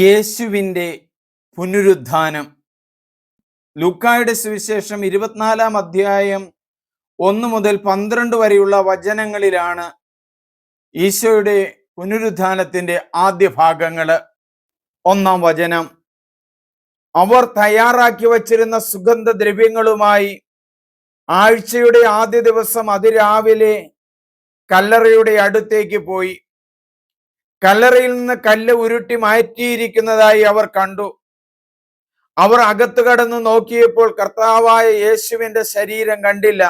യേശുവിന്റെ പുനരുദ്ധാനം. ലുക്കായുടെ സുവിശേഷം ഇരുപത്തിനാലാം അധ്യായം ഒന്ന് മുതൽ പന്ത്രണ്ട് വരെയുള്ള വചനങ്ങളിലാണ് ഈശോയുടെ പുനരുദ്ധാനത്തിന്റെ ആദ്യ ഭാഗങ്ങൾ ഒന്നാം വചനം. അവർ തയ്യാറാക്കി വച്ചിരുന്ന സുഗന്ധദ്രവ്യങ്ങളുമായി ആഴ്ചയുടെ ആദ്യ ദിവസം അതിരാവിലെ കല്ലറയുടെ അടുത്തേക്ക് പോയി. കല്ലറയിൽ നിന്ന് കല്ല് ഉരുട്ടി മാറ്റിയിരിക്കുന്നതായി അവർ കണ്ടു. അവർ അകത്ത് കടന്ന് നോക്കിയപ്പോൾ കർത്താവായ യേശുവിന്റെ ശരീരം കണ്ടില്ല.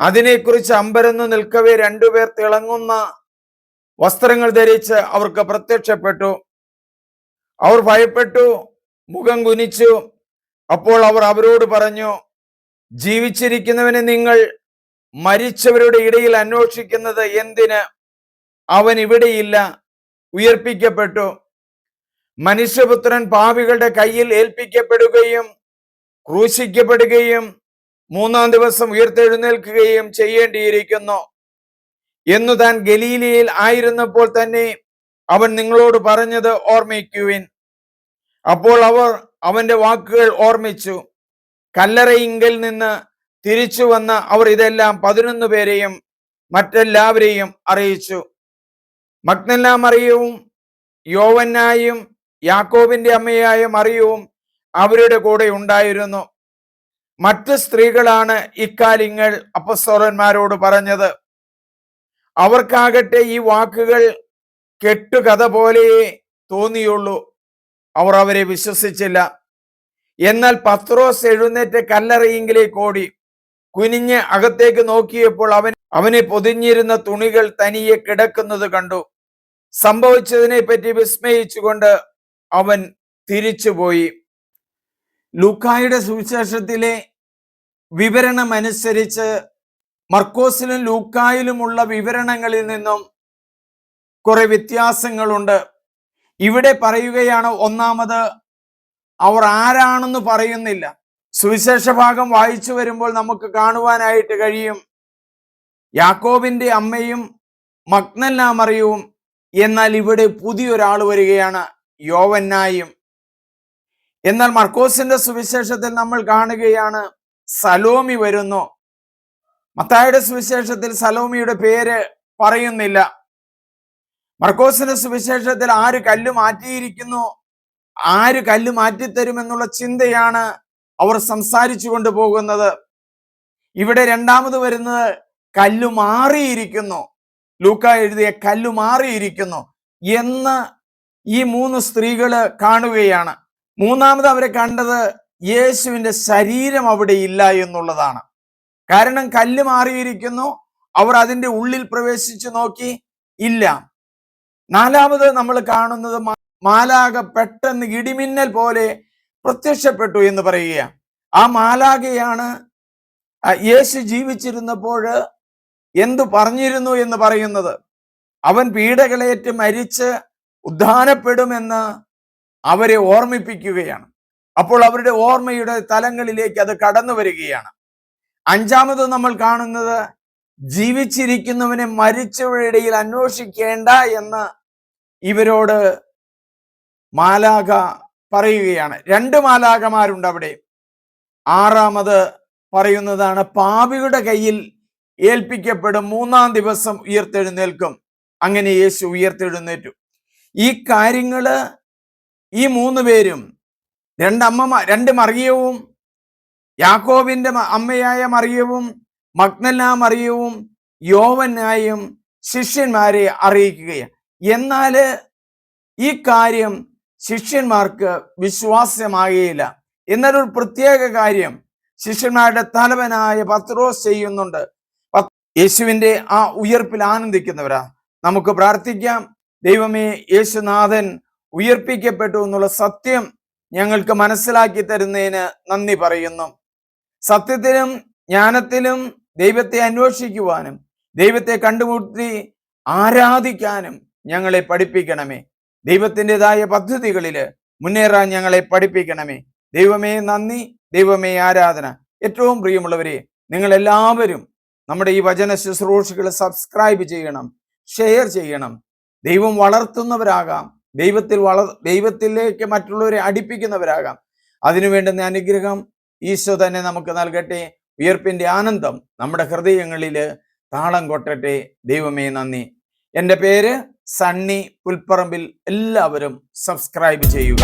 അതിനെക്കുറിച്ച് അമ്പരന്ന് നിൽക്കവേ രണ്ടുപേർ തിളങ്ങുന്ന വസ്ത്രങ്ങൾ ധരിച്ച് അവർക്ക് പ്രത്യക്ഷപ്പെട്ടു. അവർ ഭയപ്പെട്ടു മുഖം കുനിച്ചു. അപ്പോൾ അവർ അവരോട് പറഞ്ഞു ജീവിച്ചിരിക്കുന്നവനെ നിങ്ങൾ മരിച്ചവരുടെ ഇടയിൽ അന്വേഷിക്കുന്നത് എന്തിന്? അവൻ ഇവിടെയില്ല. ഉയർപ്പിക്കപ്പെട്ടു. മനുഷ്യപുത്രൻ പാവികളുടെ കയ്യിൽ ഏൽപ്പിക്കപ്പെടുകയും ക്രൂശിക്കപ്പെടുകയും മൂന്നാം ദിവസം ഉയർത്തെഴുന്നേൽക്കുകയും ചെയ്യേണ്ടിയിരിക്കുന്നു. എന്നു താൻ ഗലീലയിൽ ആയിരുന്നപ്പോൾ തന്നെ അവൻ നിങ്ങളോട് പറഞ്ഞത് ഓർമ്മിക്കുവിൻ. അപ്പോൾ അവർ അവന്റെ വാക്കുകൾ ഓർമ്മിച്ചു. കല്ലറയിങ്കൽ നിന്ന് തിരിച്ചു വന്ന അവർ ഇതെല്ലാം പതിനൊന്ന് പേരെയും മറ്റെല്ലാവരെയും അറിയിച്ചു. മഗ്നല്ല മറിയവും യോവന്നായും യാക്കോബിന്റെ അമ്മയായ മറിയവും അവരുടെ കൂടെ ഉണ്ടായിരുന്നു. മറ്റ് സ്ത്രീകളാണ് ഇക്കാര്യങ്ങൾ അപ്പസ്തോലന്മാരോട് പറഞ്ഞത്. അവർക്കാകട്ടെ ഈ വാക്കുകൾ കെട്ടുകഥ പോലെയേ തോന്നിയുള്ളൂ. അവർ അവരെ വിശ്വസിച്ചില്ല. എന്നാൽ പത്രോസ് എഴുന്നേറ്റ് കല്ലറയിങ്കിലേക്ക് ഓടി കുനിഞ്ഞ് അകത്തേക്ക് നോക്കിയപ്പോൾ അവൻ അവനെ പൊതിഞ്ഞിരുന്ന തുണികൾ തനിയെ കിടക്കുന്നത് കണ്ടു. സംഭവിച്ചതിനെ പറ്റി വിസ്മയിച്ചുകൊണ്ട് അവൻ തിരിച്ചുപോയി. ലൂക്കായുടെ സുവിശേഷത്തിലെ വിവരണമനുസരിച്ച് മർക്കോസിലും ലൂക്കായിലുമുള്ള വിവരണങ്ങളിൽ നിന്നും കുറെ വ്യത്യാസങ്ങളുണ്ട്. ഇവിടെ പറയുകയാണ് ഒന്നാമത് അവർ ആരാണെന്ന് പറയുന്നില്ല. സുവിശേഷ ഭാഗം വായിച്ചു വരുമ്പോൾ നമുക്ക് കാണുവാനായിട്ട് കഴിയും. യാക്കോബിന്റെ അമ്മയും മഗ്നല്ലാമറിയവും എന്നാൽ ഇവിടെ പുതിയൊരാൾ വരികയാണ് യോവന്നായും. എന്നാൽ മർക്കോസിന്റെ സുവിശേഷത്തിൽ നമ്മൾ കാണുകയാണ് സലോമി വരുന്നു. മത്തായുടെ സുവിശേഷത്തിൽ സലോമിയുടെ പേര് പറയുന്നില്ല. മർക്കോസിന്റെ സുവിശേഷത്തിൽ ആര് കല്ല് മാറ്റിയിരിക്കുന്നു? ആര് കല്ല് മാറ്റിത്തരുമെന്നുള്ള ചിന്തയാണ് അവർ സംസാരിച്ചു കൊണ്ടുപോകുന്നത്. ഇവിടെ രണ്ടാമത് വരുന്നത് കല്ല് മാറിയിരിക്കുന്നു. ലൂക്ക എഴുതിയ കല്ലു മാറിയിരിക്കുന്നു എന്ന് ഈ മൂന്ന് സ്ത്രീകൾ കാണുകയാണ്. മൂന്നാമത് അവരെ കണ്ടത് യേശുവിന്റെ ശരീരം അവിടെ ഇല്ല എന്നുള്ളതാണ്. കാരണം കല്ല് മാറിയിരിക്കുന്നു അവർ അതിന്റെ ഉള്ളിൽ പ്രവേശിച്ചു നോക്കി ഇല്ല. നാലാമത് നമ്മൾ കാണുന്നത് മാലാക പെട്ടെന്ന് ഇടിമിന്നൽ പോലെ പ്രത്യക്ഷപ്പെട്ടു എന്ന് പറയുക ആ മാലാകയാണ് യേശു ജീവിച്ചിരുന്നപ്പോൾ എന്തു പറഞ്ഞിരുന്നു എന്ന് പറയുന്നത്? അവൻ പീഡകളേറ്റ് മരിച്ച് ഉദ്ധാനപ്പെടുമെന്ന് അവരെ ഓർമ്മിപ്പിക്കുകയാണ്. അപ്പോൾ അവരുടെ ഓർമ്മയുടെ തലങ്ങളിലേക്ക് അത് കടന്നു വരികയാണ്. അഞ്ചാമത് നമ്മൾ കാണുന്നത് ജീവിച്ചിരിക്കുന്നവനെ മരിച്ചവരിടയിൽ അന്വേഷിക്കേണ്ട എന്ന് ഇവരോട് മാലാക പറയുകയാണ്. രണ്ട് മാലാകമാരുണ്ട് അവിടെ. ആറാമത് പറയുന്നതാണ് പാപിയുടെ കയ്യിൽ ഏൽപ്പിക്കപ്പെടും. മൂന്നാം ദിവസം ഉയർത്തെഴുന്നേൽക്കും. അങ്ങനെ യേശു ഉയർത്തെഴുന്നേറ്റു. ഈ കാര്യങ്ങൾ ഈ മൂന്ന് പേരും രണ്ടമ്മ രണ്ട് മറിയവും യാക്കോബിന്റെ മ- അമ്മയായ മറിയവും മഗ്നല മറിയവും യോവനായും ശിഷ്യന്മാരെ അറിയിക്കുകയാണ്. എന്നാൽ ഈ കാര്യം ശിഷ്യന്മാർക്ക് വിശ്വാസമാകുകയില്ല എന്നാലൊരു പ്രത്യേക കാര്യം ശിഷ്യന്മാരുടെ തലവനായ പത്രോസ് ചെയ്യുന്നുണ്ട്. യേശുവിന്റെ ആ ഉയർപ്പിൽ ആനന്ദിക്കുന്നവരാ. നമുക്ക് പ്രാർത്ഥിക്കാം. ദൈവമേ യേശുനാഥൻ ഉയർപ്പിക്കപ്പെട്ടു എന്നുള്ള സത്യം ഞങ്ങൾക്ക് മനസ്സിലാക്കി തരുന്നതിന് നന്ദി പറയുന്നു. സത്യത്തിലും ജ്ഞാനത്തിലും ദൈവത്തെ അന്വേഷിക്കുവാനും ദൈവത്തെ കണ്ടുമുട്ടി ആരാധിക്കാനും ഞങ്ങളെ പഠിപ്പിക്കണമേ. ദൈവത്തിന്റെതായ പദ്ധതികളിൽ മുന്നേറാൻ ഞങ്ങളെ പഠിപ്പിക്കണമേ. ദൈവമേ നന്ദി ദൈവമേ ആരാധന. ഏറ്റവും പ്രിയമുള്ളവരെ നിങ്ങൾ എല്ലാവരും നമ്മുടെ ഈ വചന ശുശ്രൂഷകൾ സബ്സ്ക്രൈബ് ചെയ്യണം ഷെയർ ചെയ്യണം. ദൈവം വളർത്തുന്നവരാകാം. ദൈവത്തിൽ വള ദൈവത്തിലേക്ക് മറ്റുള്ളവരെ അടിപ്പിക്കുന്നവരാകാം. അതിനു വേണ്ടുന്ന അനുഗ്രഹം ഈശോ തന്നെ നമുക്ക് നൽകട്ടെ. ഉയർപ്പിന്റെ ആനന്ദം നമ്മുടെ ഹൃദയങ്ങളിൽ താളം കൊട്ടട്ടെ. ദൈവമേ നന്ദി. എന്റെ പേര് സണ്ണി പുൽപ്പറമ്പിൽ എല്ലാവരും സബ്സ്ക്രൈബ് ചെയ്യുക.